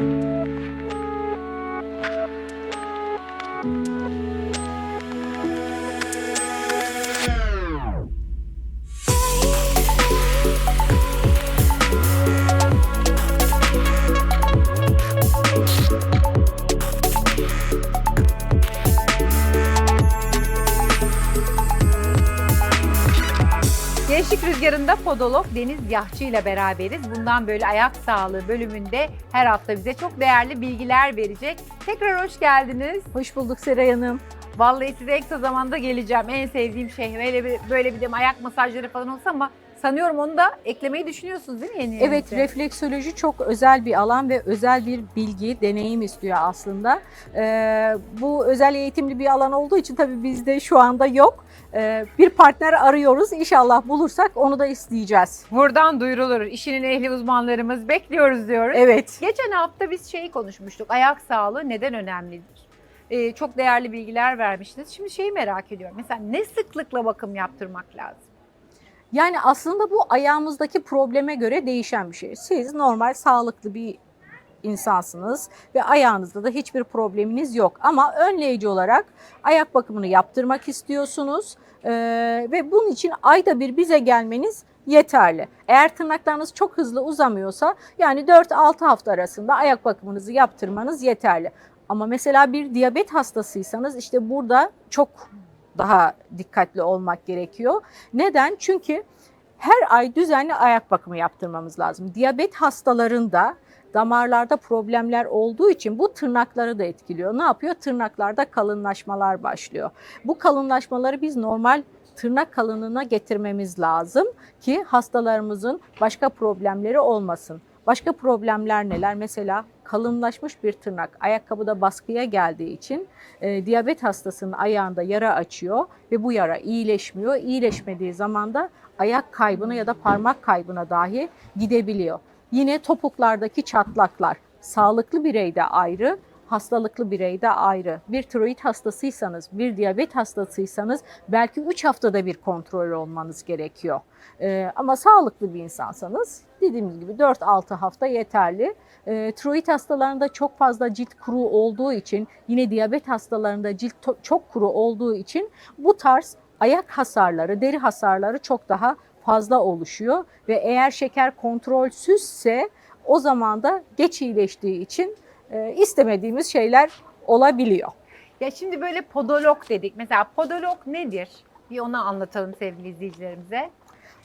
Música Gençlik Rüzgarı'nda podolog Deniz Yahçı ile beraberiz. Bundan böyle ayak sağlığı bölümünde her hafta bize çok değerli bilgiler verecek. Tekrar hoş geldiniz. Hoş bulduk Seray Hanım. Vallahi size en kısa zamanda geleceğim. En sevdiğim şey böyle bir, böyle bir de ayak masajları falan olsa ama sanıyorum onu da eklemeyi düşünüyorsunuz değil mi yeni Evet, yerinize? refleksoloji çok özel bir alan ve özel bir bilgi, deneyim istiyor aslında. Ee, bu özel eğitimli bir alan olduğu için tabii bizde şu anda yok. Ee, bir partner arıyoruz. İnşallah bulursak onu da isteyeceğiz. Buradan duyurulur. İşinin ehli uzmanlarımız bekliyoruz diyoruz. Evet. Geçen hafta biz şeyi konuşmuştuk. Ayak sağlığı neden önemlidir? Ee, çok değerli bilgiler vermiştiniz. Şimdi şeyi merak ediyorum. Mesela ne sıklıkla bakım yaptırmak lazım? Yani aslında bu ayağımızdaki probleme göre değişen bir şey. Siz normal sağlıklı bir insansınız ve ayağınızda da hiçbir probleminiz yok. Ama önleyici olarak ayak bakımını yaptırmak istiyorsunuz Ee, ve bunun için ayda bir bize gelmeniz yeterli. Eğer tırnaklarınız çok hızlı uzamıyorsa yani 4-6 hafta arasında ayak bakımınızı yaptırmanız yeterli. Ama mesela bir diyabet hastasıysanız işte burada çok daha dikkatli olmak gerekiyor. Neden? Çünkü her ay düzenli ayak bakımı yaptırmamız lazım. Diyabet hastalarında damarlarda problemler olduğu için bu tırnakları da etkiliyor. Ne yapıyor? Tırnaklarda kalınlaşmalar başlıyor. Bu kalınlaşmaları biz normal tırnak kalınlığına getirmemiz lazım ki hastalarımızın başka problemleri olmasın. Başka problemler neler? Mesela kalınlaşmış bir tırnak ayakkabıda baskıya geldiği için e, diyabet hastasının ayağında yara açıyor ve bu yara iyileşmiyor. İyileşmediği zaman da ayak kaybına ya da parmak kaybına dahi gidebiliyor. Yine topuklardaki çatlaklar sağlıklı bireyde ayrı, hastalıklı bireyde ayrı. Bir tiroid hastasıysanız, bir diyabet hastasıysanız belki 3 haftada bir kontrol olmanız gerekiyor. Ee, ama sağlıklı bir insansanız dediğimiz gibi 4-6 hafta yeterli. E, tiroid hastalarında çok fazla cilt kuru olduğu için, yine diyabet hastalarında cilt çok kuru olduğu için bu tarz ayak hasarları, deri hasarları çok daha fazla oluşuyor ve eğer şeker kontrolsüzse o zaman da geç iyileştiği için e, istemediğimiz şeyler olabiliyor. Ya şimdi böyle podolog dedik. Mesela podolog nedir? Bir onu anlatalım sevgili izleyicilerimize.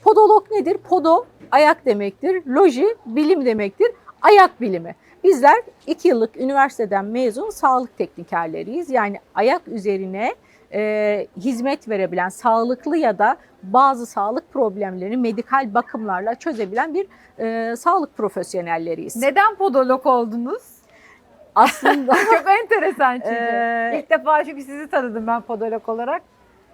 Podolog nedir? Podo ayak demektir. Loji bilim demektir. Ayak bilimi. Bizler iki yıllık üniversiteden mezun sağlık teknikerleriyiz. Yani ayak üzerine e, hizmet verebilen, sağlıklı ya da bazı sağlık problemlerini medikal bakımlarla çözebilen bir e, sağlık profesyonelleriyiz. Neden podolog oldunuz? Aslında Çok enteresan çünkü. Ee, İlk defa çünkü sizi tanıdım ben podolog olarak.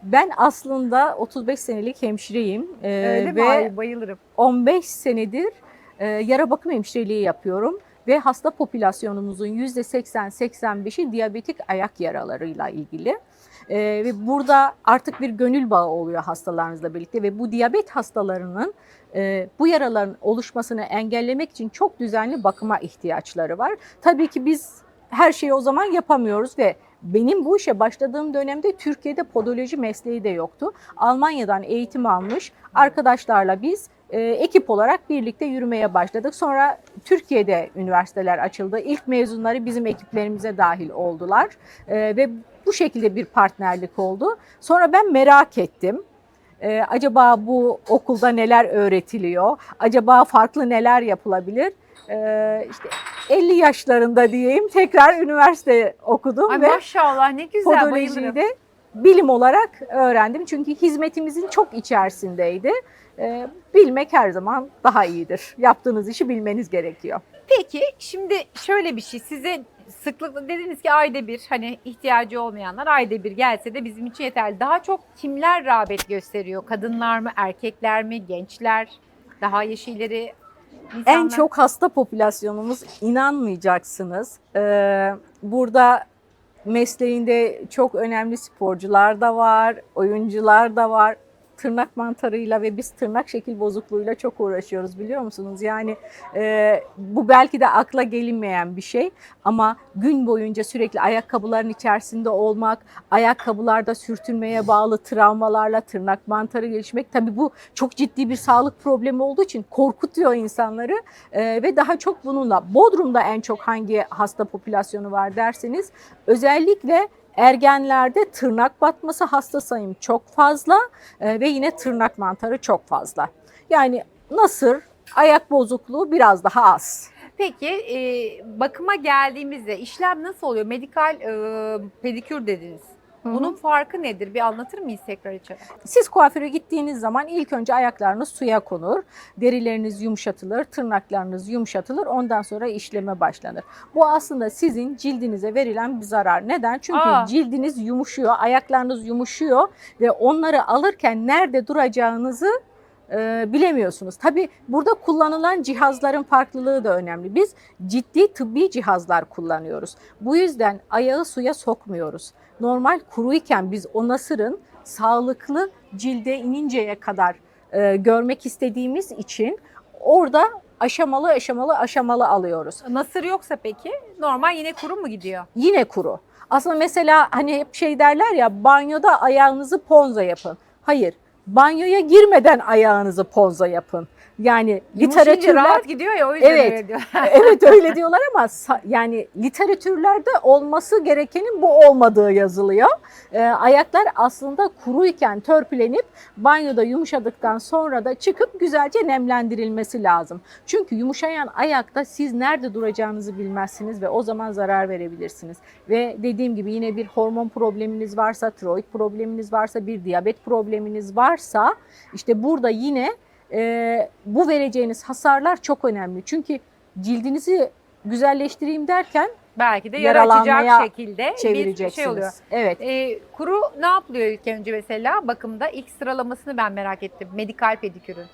ben aslında 35 senelik hemşireyim e, Öyle mi? ve Ay, bayılırım. 15 senedir e, yara bakım hemşireliği yapıyorum ve hasta popülasyonumuzun %80-85'i diyabetik ayak yaralarıyla ilgili. E, ve burada artık bir gönül bağı oluyor hastalarınızla birlikte ve bu diyabet hastalarının e, bu yaraların oluşmasını engellemek için çok düzenli bakıma ihtiyaçları var. Tabii ki biz her şeyi o zaman yapamıyoruz ve benim bu işe başladığım dönemde Türkiye'de podoloji mesleği de yoktu. Almanya'dan eğitim almış arkadaşlarla biz e, ekip olarak birlikte yürümeye başladık. Sonra Türkiye'de üniversiteler açıldı. İlk mezunları bizim ekiplerimize dahil oldular E, ve bu şekilde bir partnerlik oldu. Sonra ben merak ettim. E, acaba bu okulda neler öğretiliyor? Acaba farklı neler yapılabilir? E, işte 50 yaşlarında diyeyim tekrar üniversite okudum Ay ve maşallah ne güzel podolojiyi bayılırım. de bilim olarak öğrendim. Çünkü hizmetimizin çok içerisindeydi. Ee, bilmek her zaman daha iyidir. Yaptığınız işi bilmeniz gerekiyor. Peki şimdi şöyle bir şey size sıklıkla dediniz ki ayda bir hani ihtiyacı olmayanlar ayda bir gelse de bizim için yeterli. Daha çok kimler rağbet gösteriyor? Kadınlar mı, erkekler mi, gençler, daha yeşilleri insanlar? En çok hasta popülasyonumuz inanmayacaksınız. Ee, burada mesleğinde çok önemli sporcular da var, oyuncular da var, tırnak mantarıyla ve biz tırnak şekil bozukluğuyla çok uğraşıyoruz biliyor musunuz? Yani e, bu belki de akla gelinmeyen bir şey ama gün boyunca sürekli ayakkabıların içerisinde olmak, ayakkabılarda sürtünmeye bağlı travmalarla tırnak mantarı gelişmek tabii bu çok ciddi bir sağlık problemi olduğu için korkutuyor insanları e, ve daha çok bununla Bodrum'da en çok hangi hasta popülasyonu var derseniz özellikle ergenlerde tırnak batması hasta sayım çok fazla e, ve yine tırnak mantarı çok fazla. Yani nasır, ayak bozukluğu biraz daha az. Peki e, bakıma geldiğimizde işlem nasıl oluyor? Medikal e, pedikür dediniz. Bunun farkı nedir? Bir anlatır mıyız tekrar içeri? Siz kuaföre gittiğiniz zaman ilk önce ayaklarınız suya konur, derileriniz yumuşatılır, tırnaklarınız yumuşatılır, ondan sonra işleme başlanır. Bu aslında sizin cildinize verilen bir zarar. Neden? Çünkü Aa. cildiniz yumuşuyor, ayaklarınız yumuşuyor ve onları alırken nerede duracağınızı e, bilemiyorsunuz. Tabii burada kullanılan cihazların farklılığı da önemli. Biz ciddi tıbbi cihazlar kullanıyoruz. Bu yüzden ayağı suya sokmuyoruz. Normal kuruyken biz o nasırın sağlıklı cilde ininceye kadar e, görmek istediğimiz için orada aşamalı aşamalı aşamalı alıyoruz. Nasır yoksa peki normal yine kuru mu gidiyor? Yine kuru. Aslında mesela hani hep şey derler ya banyoda ayağınızı ponza yapın. Hayır. Banyoya girmeden ayağınızı ponza yapın. Yani literatürler rahat gidiyor ya o yüzden Evet. öyle diyor. evet öyle diyorlar ama yani literatürlerde olması gerekenin bu olmadığı yazılıyor. Ee, ayaklar aslında kuruyken törpülenip banyoda yumuşadıktan sonra da çıkıp güzelce nemlendirilmesi lazım. Çünkü yumuşayan ayakta siz nerede duracağınızı bilmezsiniz ve o zaman zarar verebilirsiniz. Ve dediğim gibi yine bir hormon probleminiz varsa, tiroid probleminiz varsa, bir diyabet probleminiz varsa işte burada yine e, bu vereceğiniz hasarlar çok önemli. Çünkü cildinizi güzelleştireyim derken Belki de yara Yaralanmaya şekilde bir şey oluyor. Evet. E, kuru ne yapılıyor ilk önce mesela bakımda? ilk sıralamasını ben merak ettim. Medikal pedikürün.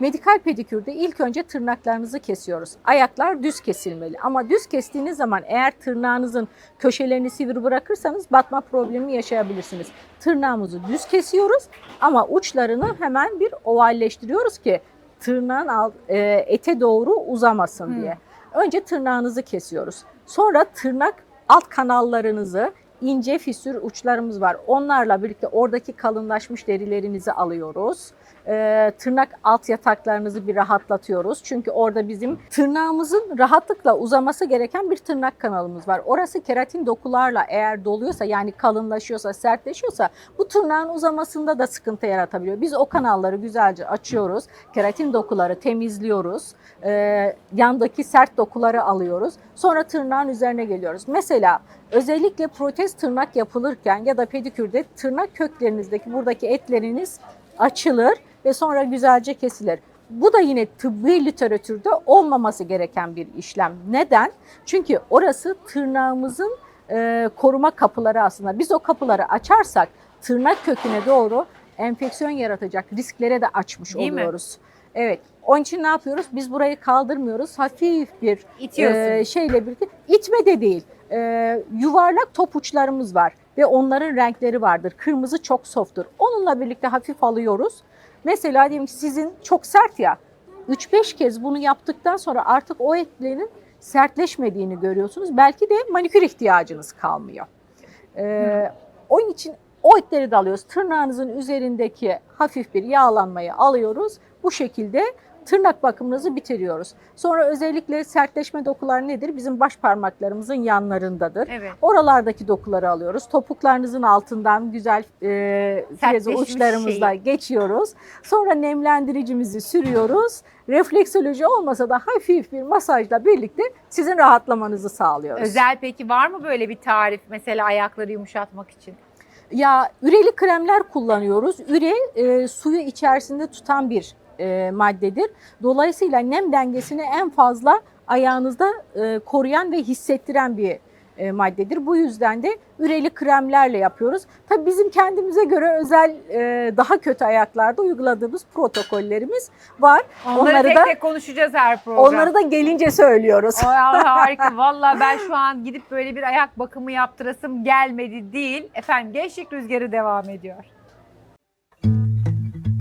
Medikal pedikürde ilk önce tırnaklarınızı kesiyoruz. Ayaklar düz kesilmeli ama düz kestiğiniz zaman eğer tırnağınızın köşelerini sivri bırakırsanız batma problemi yaşayabilirsiniz. Tırnağımızı düz kesiyoruz ama uçlarını hemen bir ovalleştiriyoruz ki tırnağın alt, e, ete doğru uzamasın Hmm. diye. Önce tırnağınızı kesiyoruz. Sonra tırnak alt kanallarınızı ince fissür uçlarımız var. Onlarla birlikte oradaki kalınlaşmış derilerinizi alıyoruz. Ee, tırnak alt yataklarınızı bir rahatlatıyoruz. Çünkü orada bizim tırnağımızın rahatlıkla uzaması gereken bir tırnak kanalımız var. Orası keratin dokularla eğer doluyorsa yani kalınlaşıyorsa, sertleşiyorsa bu tırnağın uzamasında da sıkıntı yaratabiliyor. Biz o kanalları güzelce açıyoruz. Keratin dokuları temizliyoruz. Ee, yandaki sert dokuları alıyoruz. Sonra tırnağın üzerine geliyoruz. Mesela özellikle protez tırnak yapılırken ya da pedikürde tırnak köklerinizdeki buradaki etleriniz açılır ve sonra güzelce kesilir. Bu da yine tıbbi literatürde olmaması gereken bir işlem. Neden? Çünkü orası tırnağımızın e, koruma kapıları aslında. Biz o kapıları açarsak tırnak köküne doğru enfeksiyon yaratacak risklere de açmış Değil mi? oluyoruz. Evet. Onun için ne yapıyoruz? Biz burayı kaldırmıyoruz. Hafif bir İtiyorsun. e, şeyle birlikte itme de değil. E, yuvarlak top uçlarımız var ve onların renkleri vardır. Kırmızı çok softtur. Onunla birlikte hafif alıyoruz. Mesela diyelim ki sizin çok sert ya. 3-5 kez bunu yaptıktan sonra artık o etlerin sertleşmediğini görüyorsunuz. Belki de manikür ihtiyacınız kalmıyor. Ee, onun için o etleri de alıyoruz. Tırnağınızın üzerindeki hafif bir yağlanmayı alıyoruz. Bu şekilde tırnak bakımınızı bitiriyoruz. Sonra özellikle sertleşme dokular nedir? Bizim baş parmaklarımızın yanlarındadır. Evet. Oralardaki dokuları alıyoruz. Topuklarınızın altından güzel e, freze uçlarımızla geçiyoruz. Sonra nemlendiricimizi sürüyoruz. Refleksoloji olmasa da hafif bir masajla birlikte sizin rahatlamanızı sağlıyoruz. Özel peki var mı böyle bir tarif mesela ayakları yumuşatmak için? Ya üreli kremler kullanıyoruz. Üre e, suyu içerisinde tutan bir e, maddedir. Dolayısıyla nem dengesini en fazla ayağınızda e, koruyan ve hissettiren bir e, maddedir. Bu yüzden de üreli kremlerle yapıyoruz. Tabii bizim kendimize göre özel e, daha kötü ayaklarda uyguladığımız protokollerimiz var. Onları, Onları tek da- tek konuşacağız her program. Onları da gelince söylüyoruz. Ay, harika. Valla ben şu an gidip böyle bir ayak bakımı yaptırasım gelmedi değil. Efendim gençlik rüzgarı devam ediyor.